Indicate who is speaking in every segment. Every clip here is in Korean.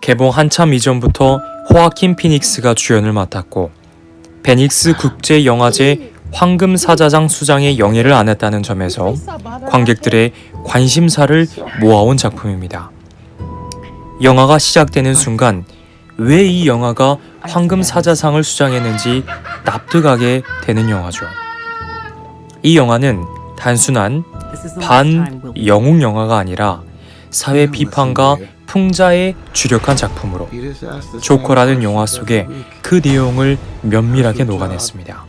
Speaker 1: 개봉 한참 이전부터 호아킨 피닉스가 주연을 맡았고 베닉스 국제 영화제 황금 사자장 수장의 영예를 안았다는 점에서 관객들의 관심사를 모아온 작품입니다. 영화가 시작되는 순간 왜 이 영화가 황금 사자상을 수장했는지 납득하게 되는 영화죠. 이 영화는 단순한 반 영웅 영화가 아니라 사회 비판과 풍자에 주력한 작품으로 조커라는 영화 속에 그 내용을 면밀하게 녹아냈습니다.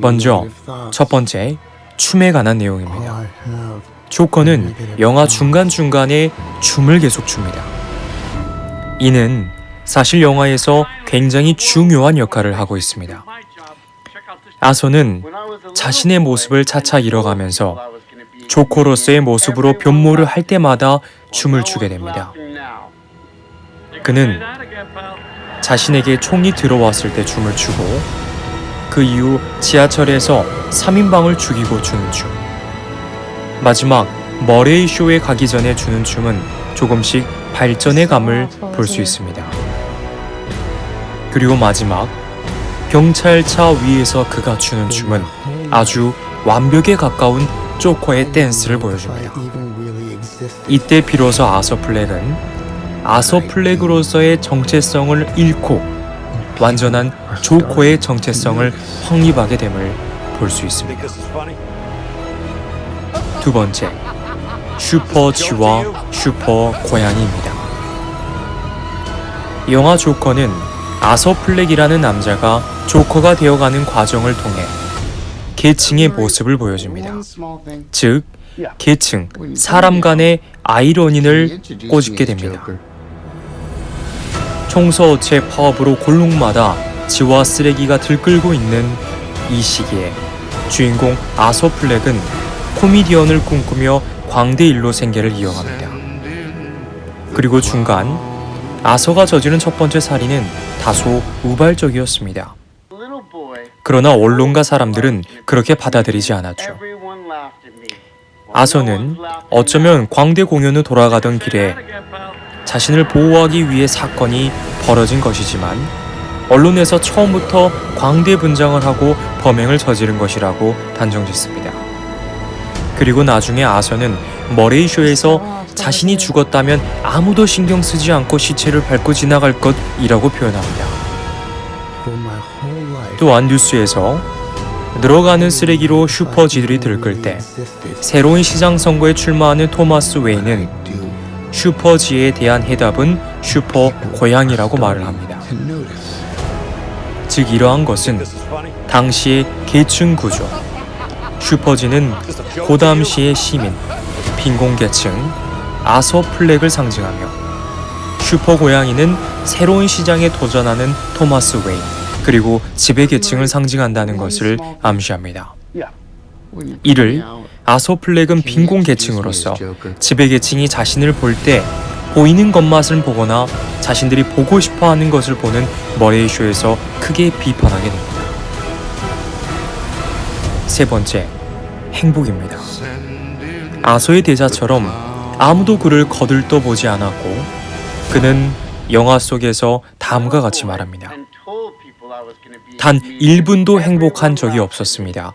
Speaker 1: 먼저 첫 번째 춤에 관한 내용입니다. 조커는 영화 중간중간에 춤을 계속 춥니다. 이는 사실 영화에서 굉장히 중요한 역할을 하고 있습니다. 아서는 자신의 모습을 차차 잃어가면서 조커로서의 모습으로 변모를 할 때마다 춤을 추게 됩니다. 그는 자신에게 총이 들어왔을 때 춤을 추고 그 이후 지하철에서 3인방을 죽이고 추는 춤. 마지막 머레이 쇼에 가기 전에 추는 춤은 조금씩 발전의 감을 볼 수 있습니다. 그리고 마지막 경찰차 위에서 그가 추는 춤은 아주 완벽에 가까운 조커의 댄스를 보여줍니다. 이때 비로소 아서 플렉은 아서 플렉으로서의 정체성을 잃고 완전한 조커의 정체성을 확립하게 됨을 볼 수 있습니다. 두 번째, 슈퍼 쥐와 슈퍼 고양이입니다. 영화 조커는 아서 플렉이라는 남자가 조커가 되어가는 과정을 통해 계층의 모습을 보여줍니다. 즉, 계층, 사람 간의 아이러니를 꼬집게 됩니다. 청소업체 파업으로 골목마다 지와 쓰레기가 들끓고 있는 이 시기에 주인공 아서 플렉은 코미디언을 꿈꾸며 광대 일로 생계를 이어갑니다. 그리고 중간 아서가 저지른 첫 번째 살인은 다소 우발적이었습니다. 그러나 언론과 사람들은 그렇게 받아들이지 않았죠. 아서는 어쩌면 광대 공연 후 돌아가던 길에 자신을 보호하기 위해 사건이 벌어진 것이지만 언론에서 처음부터 광대 분장을 하고 범행을 저지른 것이라고 단정짓습니다. 그리고 나중에 아서는 머레이 쇼에서 자신이 죽었다면 아무도 신경 쓰지 않고 시체를 밟고 지나갈 것이라고 표현합니다. 또한 뉴스에서 늘어가는 쓰레기로 슈퍼지들이 들끓 때 새로운 시장 선거에 출마하는 토마스 웨이는 슈퍼지에 대한 해답은 슈퍼 고양이라고 말을 합니다. 즉 이러한 것은 당시의 계층 구조, 슈퍼지는 고담시의 시민, 빈곤계층, 아서 플렉을 상징하며 슈퍼 고양이는 새로운 시장에 도전하는 토마스 웨인, 그리고 지배 계층을 상징한다는 것을 암시합니다. 이를 아서 플렉은 빈곤 계층으로서 지배 계층이 자신을 볼 때 보이는 것만을 보거나 자신들이 보고 싶어 하는 것을 보는 머레이 쇼에서 크게 비판하게 됩니다. 세 번째, 행복입니다. 아서의 대사처럼 아무도 그를 거들떠 보지 않았고 그는 영화 속에서 다음과 같이 말합니다. 단 1분도 행복한 적이 없었습니다.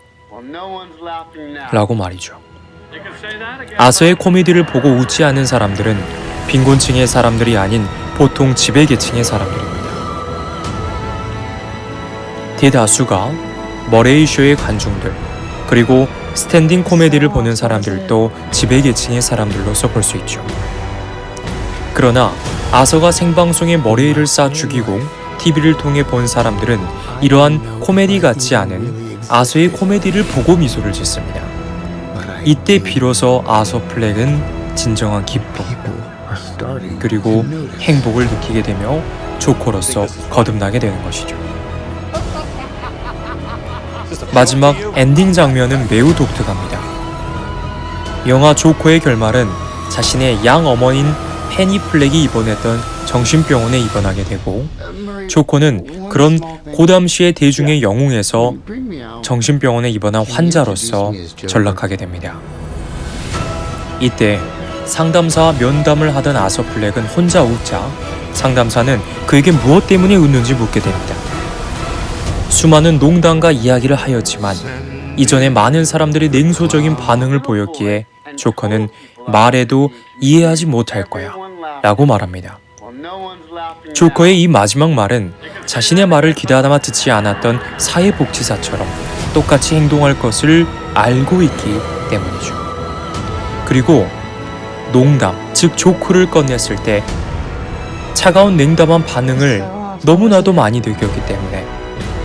Speaker 1: 라고 말이죠. 아서의 코미디를 보고 웃지 않는 사람들은 빈곤층의 사람들이 아닌 보통 지배계층의 사람들입니다. 대다수가 머레이 쇼의 관중들 그리고 스탠딩 코미디를 보는 사람들도 지배계층의 사람들로서 볼 수 있죠. 그러나 아서가 생방송에 머레이를 쏴 죽이고 TV를 통해 본 사람들은 이러한 코미디 같지 않은 아서의 코미디를 보고 미소를 짓습니다. 이때 비로소 아서 플렉은 진정한 기쁨 그리고 행복을 느끼게 되며 조커로서 거듭나게 되는 것이죠. 마지막 엔딩 장면은 매우 독특합니다. 영화 조커의 결말은 자신의 양 어머니인 페니 플렉이 입원했던 정신병원에 입원하게 되고 조커는 그런 고담시의 대중의 영웅에서 정신병원에 입원한 환자로서 전락하게 됩니다. 이때 상담사와 면담을 하던 아서 플렉은 혼자 웃자 상담사는 그에게 무엇 때문에 웃는지 묻게 됩니다. 수많은 농담과 이야기를 하였지만 이전에 많은 사람들이 냉소적인 반응을 보였기에 조커는 말해도 이해하지 못할 거야 라고 말합니다. 조커의 이 마지막 말은 자신의 말을 귀담아 듣지 않았던 사회복지사처럼 똑같이 행동할 것을 알고 있기 때문이죠. 그리고 농담, 즉 조크를 꺼냈을 때 차가운 냉담한 반응을 너무나도 많이 느꼈기 때문에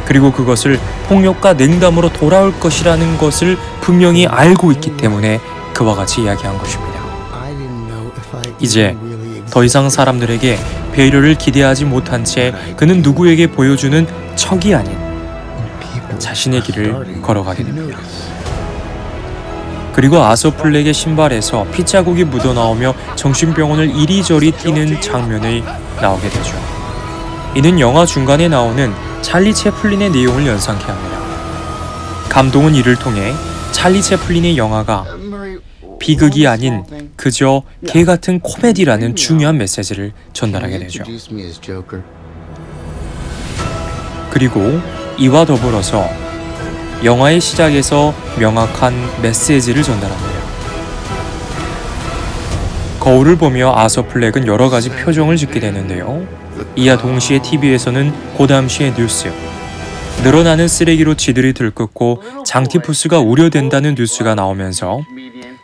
Speaker 1: 그리고 그것을 폭력과 냉담으로 돌아올 것이라는 것을 분명히 알고 있기 때문에 그와 같이 이야기한 것입니다. 이제 더 이상 사람들에게 배려를 기대하지 못한 채 그는 누구에게 보여주는 척이 아닌 자신의 길을 걸어가게 됩니다. 그리고 아서플렉의 신발에서 핏자국이 묻어나오며 정신병원을 이리저리 뛰는 장면이 나오게 되죠. 이는 영화 중간에 나오는 찰리 채플린의 내용을 연상케 합니다. 감독은 이를 통해 찰리 채플린의 영화가 비극이 아닌 그저 개 같은 코미디라는 중요한 메시지를 전달하게 되죠. 그리고 이와 더불어서 영화의 시작에서 명확한 메시지를 전달합니다. 거울을 보며 아서 플렉은 여러 가지 표정을 짓게 되는데요. 이와 동시에 TV에서는 고담시의 뉴스, 늘어나는 쓰레기로 지들이 들끓고 장티푸스가 우려된다는 뉴스가 나오면서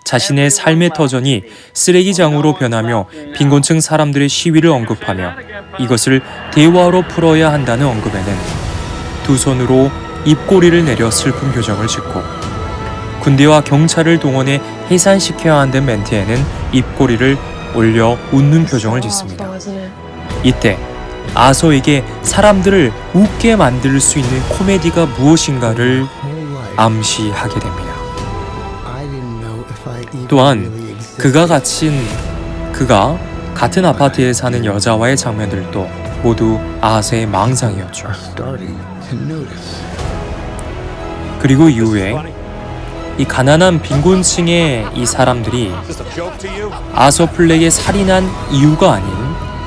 Speaker 1: 자신의 삶의 터전이 쓰레기장으로 변하며 빈곤층 사람들의 시위를 언급하며 이것을 대화로 풀어야 한다는 언급에는 두 손으로 입꼬리를 내려 슬픈 표정을 짓고 군대와 경찰을 동원해 해산시켜야 한다는 멘트에는 입꼬리를 올려 웃는 표정을 짓습니다. 이때 아서에게 사람들을 웃게 만들 수 있는 코미디가 무엇인가를 암시하게 됩니다. 또한 그가 갇힌 그가 같은 아파트에 사는 여자와의 장면들도 모두 아서의 망상이었죠. 그리고 이후에 이 가난한 빈곤층의 이 사람들이 아서 플렉의 살인한 이유가 아닌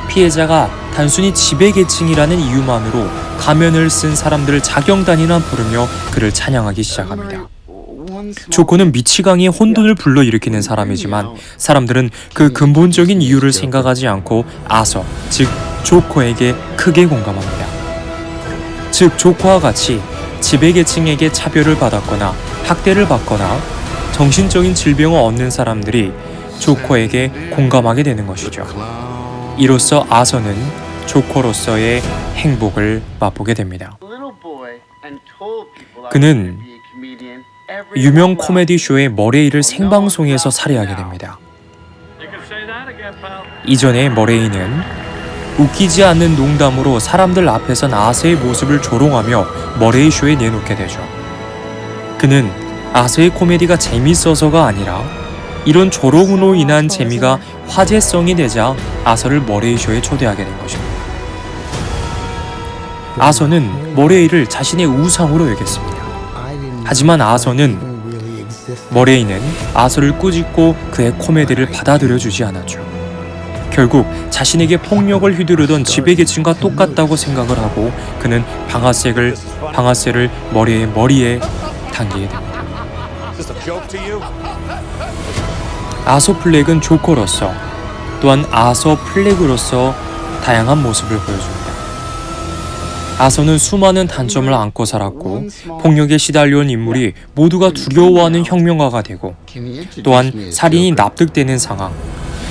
Speaker 1: 피해자가 단순히 지배계층이라는 이유만으로 가면을 쓴 사람들을 자경단이나 부르며 그를 찬양하기 시작합니다. 조코는 미치광이의 혼돈을 불러일으키는 사람이지만 사람들은 그 근본적인 이유를 생각하지 않고 아서, 즉 조커에게 크게 공감합니다. 즉 조커와 같이 지배계층에게 차별을 받았거나 학대를 받거나 정신적인 질병을 얻는 사람들이 조커에게 공감하게 되는 것이죠. 이로써 아서는 조커로서의 행복을 맛보게 됩니다. 그는 유명 코미디 쇼의 머레이를 생방송에서 살해하게 됩니다. 이전에 머레이는 웃기지 않는 농담으로 사람들 앞에선 아세의 모습을 조롱하며 머레이 쇼에 내놓게 되죠. 그는 아세의 코미디가 재밌어서가 아니라 이런 조롱으로 인한 재미가 화제성이 되자 아서를 머레이 쇼에 초대하게 된 것입니다. 아서는 머레이를 자신의 우상으로 여겼습니다. 하지만 아서는 머레이는 아서를 꾸짖고 그의 코미디를 받아들여 주지 않았죠. 결국 자신에게 폭력을 휘두르던 지배계층과 똑같다고 생각을 하고 그는 방아쇠를 방아쇠를 머리에 머리에 당기게 됩니다. 아서 플렉은 조커로서 또한 아서 플렉으로서 다양한 모습을 보여줍니다. 아서는 수많은 단점을 안고 살았고 폭력에 시달려온 인물이 모두가 두려워하는 혁명가가 되고 또한 살인이 납득되는 상황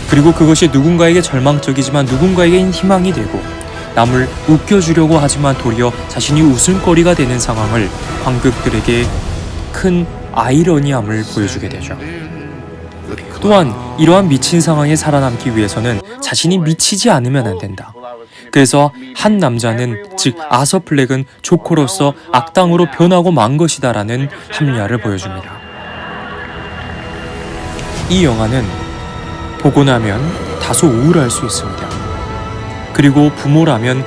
Speaker 1: 그리고 그것이 누군가에게 절망적이지만 누군가에겐 희망이 되고 남을 웃겨주려고 하지만 도리어 자신이 웃음거리가 되는 상황을 관객들에게 큰 아이러니함을 보여주게 되죠. 또한 이러한 미친 상황에 살아남기 위해서는 자신이 미치지 않으면 안 된다. 그래서 한 남자는 즉 아서 플렉은 조커로서 악당으로 변하고 만 것이다라는 합리화를 보여줍니다. 이 영화는 보고 나면 다소 우울할 수 있습니다. 그리고 부모라면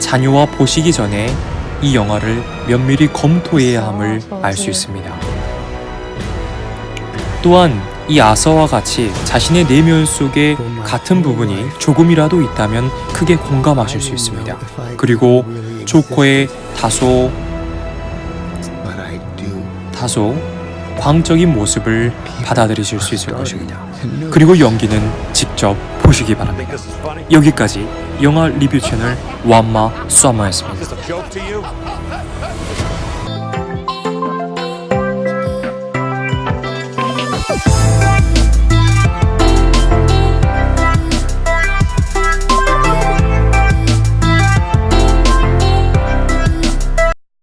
Speaker 1: 자녀와 보시기 전에 이 영화를 면밀히 검토해야 함을 알 수 있습니다. 또한 이 아서와 같이 자신의 내면 속에 같은 부분이 조금이라도 있다면 크게 공감하실 수 있습니다. 그리고 조커의 다소 다소 광적인 모습을 받아들이실 수 있을 것입니다. 그리고 연기는 직접 보시기 바랍니다. 여기까지 영화 리뷰 채널 완마 서머였습니다.
Speaker 2: Oh,